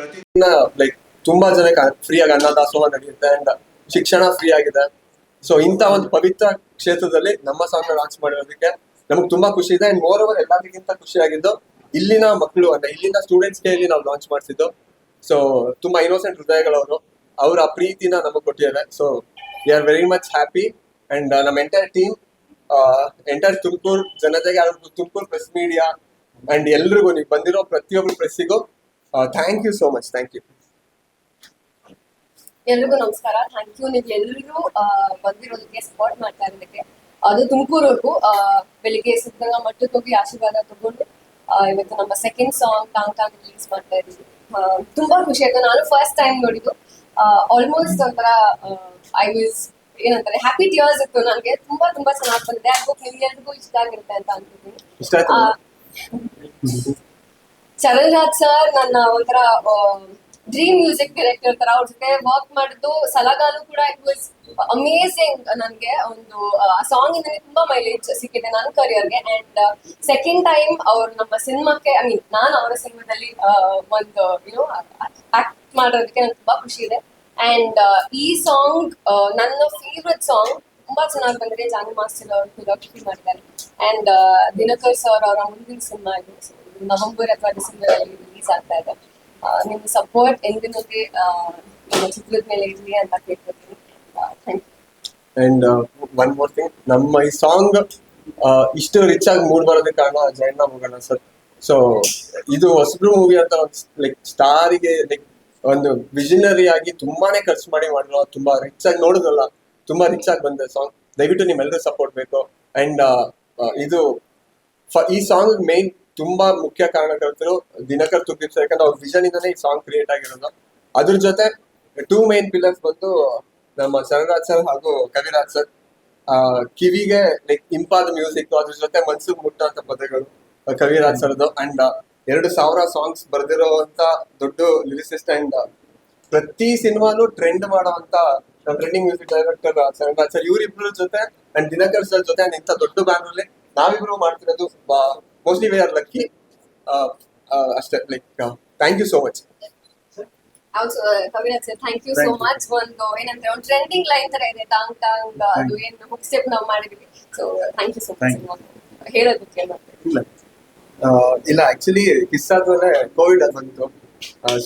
ಪ್ರತಿದಿನ ಲೈಕ್ ತುಂಬಾ ಜನಕ್ಕೆ ಫ್ರೀ ಆಗಿ ಅನ್ನದಾಸೋಹ ನಡೆಯುತ್ತೆ ಅಂಡ್ ಶಿಕ್ಷಣ ಫ್ರೀ ಆಗಿದೆ. ಸೊ ಇಂಥ ಒಂದು ಪವಿತ್ರ ಕ್ಷೇತ್ರದಲ್ಲಿ ನಮ್ಮ ಸಾಂಗ್ ಲಾಂಚ್ ಮಾಡಿರೋದಕ್ಕೆ ನಮ್ಗೆ ತುಂಬಾ ಖುಷಿ ಇದೆ. ಅಂಡ್ ಮೋರ್ ಓವರ್ ಎಲ್ಲದಕ್ಕಿಂತ ಖುಷಿ ಆಗಿದ್ದು, ಇಲ್ಲಿನ ಮಕ್ಕಳು ಅಂದ್ರೆ ಇಲ್ಲಿನ ಸ್ಟೂಡೆಂಟ್ಸ್ ಇಲ್ಲಿ ನಾವು ಲಾಂಚ್ ಮಾಡಿಸಿದ್ದು. ಸೊ ತುಂಬಾ ಇನ್ನೋಸೆಂಟ್ ಹೃದಯಗಳವರು, ಅವ್ರ ಆ ಪ್ರೀತಿನ ನಮಗೆ ಕೊಟ್ಟಿದ್ದಾರೆ. So we are very much happy and ನಮ್ಮ ಎಂಟೈರ್ ಟೀಮ್ ಎಂಟೈರ್ ತುಮಕೂರು ಜನತೆಗೆ, ತುಮಕೂರು ಪ್ರೆಸ್ ಮೀಡಿಯಾ ಅಂಡ್ ಎಲ್ರಿಗೂ ನೀವು ಬಂದಿರೋ ಪ್ರತಿಯೊಬ್ಬರು ಪ್ರೆಸ್ಸಿಗೂ thank you so much thank you ಎಲ್ರಿಗೂ ನಮಸ್ಕಾರ. ಥ್ಯಾಂಕ್ ಯು ನೀವು ಎಲ್ಲರೂ ಬಂದಿರೋದಕ್ಕೆ ಸಪೋರ್ಟ್ ಮಾಡ್ತಾ ಇರೋದಕ್ಕೆ ಅದು ತುಮಕೂರವರೆಗೂ ಬೆಳಿಗ್ಗೆ ಸಿದ್ಧಗಂಗಾ ಮಠಕ್ಕೆ ಹೋಗಿ ಆಶೀರ್ವಾದ ತಗೊಂಡು ಇವತ್ತು ನಮ್ಮ ಸೆಕೆಂಡ್ ಸಾಂಗ್ ಟಾಂಗ್ ಟಾಂಗ್ ರಿಲೀಸ್ ಮಾಡ್ತಾ ಇದ್ದೀವಿ. ತುಂಬಾ ಖುಷಿ ಆಯ್ತು. ನಾನು ಫಸ್ಟ್ ಟೈಮ್ ನೋಡಿದ್ದು. ಆಲ್ಮೋಸ್ಟ್ ಒಂಥರ ಐ ವಿಸ್ ಏನಂತಾರೆ ಹ್ಯಾಪಿ ಟಿಯರ್ಸ್ ಇತ್ತು ನನಗೆ. ತುಂಬಾ ತುಂಬಾ ಚೆನ್ನಾಗಿ ಬಂದಿದೆ. ಐ ಹೋಪ್ ನಿಮ್ಗೆಲ್ರಿಗೂ ಇಷ್ಟ ಆಗಿರುತ್ತೆ ಅಂತ ಅನ್ಕೊಂಡಿದ್ದೀನಿ. ಚರಣ್ ರಾಜ್ ಸರ್ ನನ್ನ ಒಂಥರ ಡ್ರೀಮ್ ಮ್ಯೂಸಿಕ್ ಡೈರೆಕ್ಟರ್ ತರ ಅವ್ರ ಜೊತೆ ವರ್ಕ್ ಮಾಡಿದ್ದು ಸಲಗಾಲು ಕೂಡ ಇಟ್ ವಾಸ್ ಅಮೇಸಿಂಗ್ ನನಗೆ. ಒಂದು ಸಾಂಗ್ ಇಂದ ತುಂಬಾ ಮೈಲೇಜ್ ಸಿಕ್ಕಿದೆ ನನ್ನ ಕರಿಯರ್ಗೆ ಅಂಡ್ ಸೆಕೆಂಡ್ ಟೈಮ್ ಅವ್ರು ನಮ್ಮ ಸಿನಿಮಾಕ್ಕೆ ಐ ಮೀನ್ ನಾನು ಅವರ ಸಿನಿಮಾದಲ್ಲಿ ಒಂದು ಯುನೋ ಆಕ್ಟ್ ಮಾಡೋದಕ್ಕೆ ನಂಗೆ ತುಂಬಾ ಖುಷಿ ಇದೆ. ಅಂಡ್ ಈ ಸಾಂಗ್ ನನ್ನ ಫೇವ್ರೆಟ್ ಸಾಂಗ್ ತುಂಬಾ ಚೆನ್ನಾಗಿ ಬಂದಿದೆ. ಜಾನಿ ಮಾಸ್ಟರ್ ಅವರು ಲಕ್ಷ್ಮಿ ಮಾಡಿದ್ದಾರೆ. ಅಂಡ್ ದಿನಕರ್ ಸರ್ ಅವರ ಮುಂದಿನ ಸಿನಿಮಾ ಇದು. ನವೆಂಬರ್ ಅಥವಾ ಡಿಸೆಂಬರ್ ಅಲ್ಲಿ ರಿಲೀಸ್ ಆಗ್ತಾ ಇದೆ. ನಿಮ್ಮ ಸಪೋರ್ಟ್ ಎಂದಿನಂತೆ ನಮ್ಮ ಚಿತ್ರದ ಮೇಲೆ ಇರಲಿ ಅಂತ ಕೇಳ್ಕೊತೀನಿ. ಅಂಡ್ ಒನ್ ಮೋರ್ ಥಿಂಗ್ ನಮ್ಮ ಈ ಸಾಂಗ್ ಇಷ್ಟು ರಿಚ್ ಆಗಿ ಮೂಡ್ ಬರೋದಕ್ಕೆ ಕಾರಣ ಜಯಣ್ಣ ಮುಗಣ್ಣ ಸರ್ ಸೊ ಇದು ಹೊಸಬ್ರು ಮೂವಿ ಅಂತ ಲೈಕ್ ಸ್ಟಾರಿಗೆ ಲೈಕ್ ಒಂದು ವಿಷನರಿ ಆಗಿ ತುಂಬಾನೇ ಖರ್ಚು ಮಾಡಿ ಮಾಡಿರೋ, ತುಂಬಾ ರಿಚ್ ಆಗಿ ನೋಡಿದ್ರಲ್ಲ ತುಂಬಾ ರಿಚ್ ಆಗಿ ಬಂದ ಸಾಂಗ್ ದಯವಿಟ್ಟು ನಿಮ್ಮೆಲ್ಲರೂ ಸಪೋರ್ಟ್ ಬೇಕು. ಅಂಡ್ ಇದು ಈ ಸಾಂಗ್ ಮೇನ್ ತುಂಬಾ ಮುಖ್ಯ ಕಾರಣಕರ್ತರು ದಿನಕರ್ ತುಗ್ದೀಪ್ ಸರ್. ಯಾಕಂದ್ರೆ ಅವ್ರ ವಿಷನ್ ಇಂದಾನೆ ಈ ಸಾಂಗ್ ಕ್ರಿಯೇಟ್ ಆಗಿರೋದು. ಅದ್ರ ಜೊತೆ ಟೂ ಮೇನ್ ಪಿಲ್ಲರ್ಸ್ ಬಂದು ನಮ್ಮ ಶರಣರಾಜ್ ಸರ್ ಹಾಗೂ ಕವಿರಾಜ್ ಸರ್ ಕಿವಿಗೆ ಲೈಕ್ ಇಂಪಾದ ಮ್ಯೂಸಿಕ್ ಅದ್ರ ಜೊತೆ ಮನ್ಸು ಮುಟ್ಟಂತ ಪದಗಳು, ಕವಿರಾಜ್ ಸರ್ದು ಅಂಡ್ ಎರಡು ಸಾವಿರ ಸಾಂಗ್ಸ್ ಬರ್ದಿರೋಂತ ದೊಡ್ಡ ಲಿರಿಸಿಸ್ಟ್ ಅಂಡ್ ಪ್ರತಿ ಸಿನಿಮಾನು ಟ್ರೆಂಡ್ ಮಾಡುವಂತ trending music director Sharanraj sir ಇವ್ರಿಬ್ರ ಜೊತೆ ಅಂಡ್ ದಿನಕರ್ ಸರ್ ಜೊತೆ ಇಂಥ ದೊಡ್ಡ ಬ್ಯಾನರ್ ಅಲ್ಲಿ ನಾವಿಬ್ರು ಮಾಡ್ತಿರೋದು ಮೋಸ್ಟ್ಲಿ ವಿ ಆರ್ ಲಕ್ಕಿ ಅಷ್ಟೇ like thank you so much also Kaviraj sir thank you so Thank you. Much ಒಂದು ಏನಂದ್ರೆ ಒಂದು ಟ್ರೆಂಡಿಂಗ್ ಲೈನ್ ತರ ಇದೆ. ಟಾಂಗ್ ಟಾಂಗ್ ಅದು ಏನು ಹುಕ್ ಸ್ಟೆಪ್ ನಾವು ಮಾಡಿದ್ವಿ. So thank you so much ಹೇಳೋದಕ್ಕೆ ಮತ್ತೆ ಇಲ್ಲ. ಆಕ್ಚುಲಿ ಕಿಸ್ ಆದ್ಮೇಲೆ ಕೋವಿಡ್ ಅದು ಬಂತು.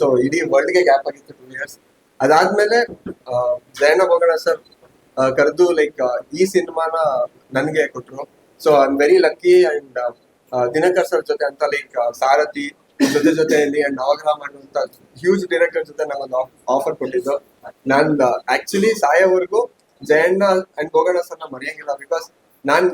ಸೊ ಇಡೀ ವರ್ಲ್ಡ್ಗೆ ಗ್ಯಾಪ್ ಆಗಿತ್ತು ಟೂ ಇಯರ್ಸ್ ಅದಾದ್ಮೇಲೆ ಜಯಣ್ಣ ಬೋಗಣ ಸರ್ ಕರೆದು ಲೈಕ್ ಈ ಸಿನಿಮಾನ ನನಗೆ ಕೊಟ್ರು. So I am very lucky and Dinakar sir ಜೊತೆ ಅಂತ ಲೈಕ್ ಸಾರಥಿ ಜೊತೆ ಜೊತೆಯಲ್ಲಿ ಅಂಡ್ ನವಗ್ರಹ ಅನ್ನುವಂತ ಹ್ಯೂಜ್ ಡೈರೆಕ್ಟರ್ ಜೊತೆ ನಾವೊಂದು ಆಫರ್ ಕೊಟ್ಟಿದ್ದು. ನಾನ್ ಆಕ್ಚುಲಿ ಸಾಯೋವರೆಗೂ ಜಯಣ್ಣ ಅಂಡ್ ಬೋಗಣ್ಣ ಸರ್ನ ಮರೆಯಂಗಿಲ್ಲ because non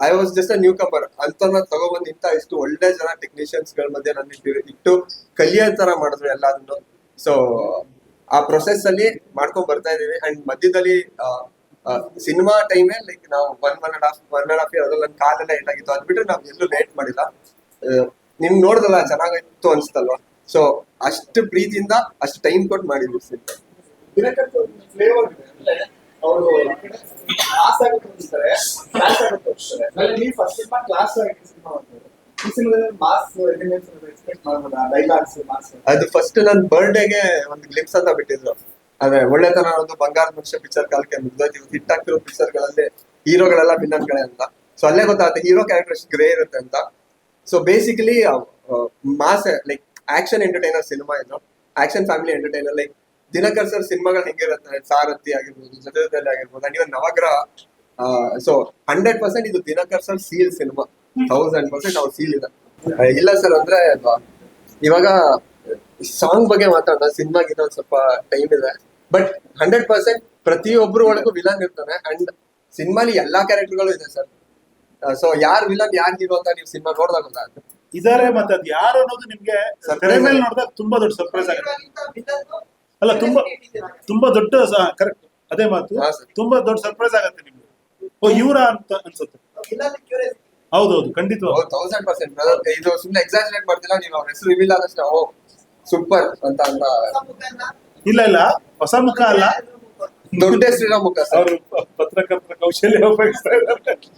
I was just a newcomer ಅಂತ ತಗೊಬಂದ್ ಇಂತ ಇಷ್ಟು ಒಳ್ಳೆ ಜನ ಟೆಕ್ನಿಷಿಯನ್ಸ್ಗಳ ಮಧ್ಯೆ ನನ್ನ ಇಟ್ಟು- ಇಟ್ಟು ಕಲಿಯೋ ತರ ಮಾಡಿದ್ರು ಎಲ್ಲಾದನ್ನು. ಸೊ ಆ ಪ್ರೊಸೆಸ್ ಅಲ್ಲಿ ಮಾಡ್ಕೊಂಡ್ ಬರ್ತಾ ಇದೀವಿ ಅಂಡ್ ಮಧ್ಯದಲ್ಲಿ ಸಿನಿಮಾ ಟೈಮೇ ಲೈಕ್ ನಾವು one one and half one and half year ಅದ್ರಲ್ಲಿ ನನ್ನ ಕಾಲೆಲ್ಲ ಏಟಾಗಿತ್ತು ಅದ್ ಬಿಟ್ರೆ ನಾವು ಎಲ್ಲೂ ಲೇಟ್ ಮಾಡಿಲ್ಲ. ನಿಮ್ ನೋಡ್ದಲ್ಲ ಚೆನ್ನಾಗಿತ್ತು ಅನ್ಸ್ತಲ್ವಾ ಸೊ ಅಷ್ಟು ಪ್ರೀತಿಯಿಂದ ಅಷ್ಟು ಟೈಮ್ ಕೊಟ್ಟು ಮಾಡಿದ್ವಿ ಅದು ಫಸ್ಟ್ ನನ್ ಬರ್ಡೇಗೆ ಒಂದು ಗ್ಲಿಪ್ಸ್ ಅಂತ ಬಿಟ್ಟಿದ್ರು. ಅದೇ ಒಳ್ಳೆತನ ಒಂದು ಬಂಗಾರ ಮನುಷ್ಯ ಪಿಕ್ಚರ್ ಕಾಲಕ್ಕೆ ಮುಗ್ದೋಯ್ತು ಹಿಟ್ ಆಗ್ತಿರೋ ಪಿಕ್ಚರ್ಗಳಲ್ಲಿ ಹೀರೋಗಳೆಲ್ಲ ವಿನ್ನನ್ಗಳೇ ಅಂತ ಸೊ ಅಲ್ಲೇ ಗೊತ್ತಾಗುತ್ತೆ ಹೀರೋ ಕ್ಯಾರೆಕ್ಟರ್ ಗ್ರೇ ಇರುತ್ತೆ ಅಂತ. So basically mass like action entertainer cinema ಇದು. Action family entertainer like Dinakar sir ಸಿನಿಮಾಗಳು ಹೆಂಗಿರುತ್ತೆ ಸಾರಥಿ ಆಗಿರ್ಬೋದು ಜೊತೆದಲ್ಲಿ ಆಗಿರ್ಬೋದು ಅಂಡ್ ಇವನ್ ನವಗ್ರಹ ಸೊ ಹಂಡ್ರೆಡ್ ಪರ್ಸೆಂಟ್ ಇದು Dinakar sir seal cinema thousand percent ಅವ್ರ ಸೀಲ್ ಇದೆ. ಇಲ್ಲ ಸರ್ ಅಂದ್ರೆ, ಇವಾಗ ಸಾಂಗ್ ಬಗ್ಗೆ ಮಾತಾಡೋಣ ಸಿನಿಮಾಗಿನ್ನೊಂದು ಸ್ವಲ್ಪ ಟೈಮ್ ಇದೆ. ಬಟ್ ಹಂಡ್ರೆಡ್ ಪರ್ಸೆಂಟ್ ಪ್ರತಿಯೊಬ್ಬರು ಒಳಗೂ ವಿಲನ್ ಇರ್ತಾನೆ ಅಂಡ್ ಸಿನಿಮಾಲಿ ಎಲ್ಲಾ ಕ್ಯಾರೆಕ್ಟರ್ಗಳು ಇದೆ ಸರ್ ಸೊ ಯಾರ್ ವಿಲನ್ ಯಾರ್ ಹೀರೋ ಅಂತ ನೀವು ಸಿನಿಮಾ ನೋಡಿದಾಗ ಗೊತ್ತಾಗುತ್ತೆ ಇದಾರೆ ಮತ್ತೆ ಅದ್ ಯಾರು ಅನ್ನೋದು ನಿಮ್ಗೆ ತೆರೆ ಮೇಲೆ. ನೋಡಿದಾಗ ತುಂಬಾ ದೊಡ್ಡ ಸರ್ಪ್ರೈಸ್ ಆಗುತ್ತೆ. ಅಲ್ಲ ತುಂಬಾ ತುಂಬಾ ದೊಡ್ಡ ಕರೆಕ್ಟ್ ಅದೇ ಮಾತು. ತುಂಬಾ ದೊಡ್ಡ ಸರ್ಪ್ರೈಸ್ ಆಗುತ್ತೆ ನಿಮ್ಗೆ. ಓ ಇವರ ಅಂತ ಅನ್ಸುತ್ತೆ. ಹೌದೌದು ಖಂಡಿತ ತೌಸಂಡ್ ಪರ್ಸೆಂಟ್ ಇದು ಸುಮ್ಮನೆ ಎಕ್ಸಾಜರೇಟ್ ಮಾಡ್ತಿಲ್ಲ ನೀವು ಅವ್ರ ಹೆಸರು ರಿವೀಲ್ ಆದಷ್ಟು ಓ ಸೂಪರ್ ಅಂತ ಅಂತ ಇಲ್ಲ ಇಲ್ಲ. ಹೊಸ ಮುಖ ಅಲ್ಲ. ದೊಡ್ಡ ಶ್ರೀರಾಮ ಮುಖ ಸರ್. ಅವರು ಪತ್ರಕರ್ತರ ಕೌಶಲ್ಯ ಉಪಯೋಗಿಸ್ತಾ ಇದ್ದಾರೆ.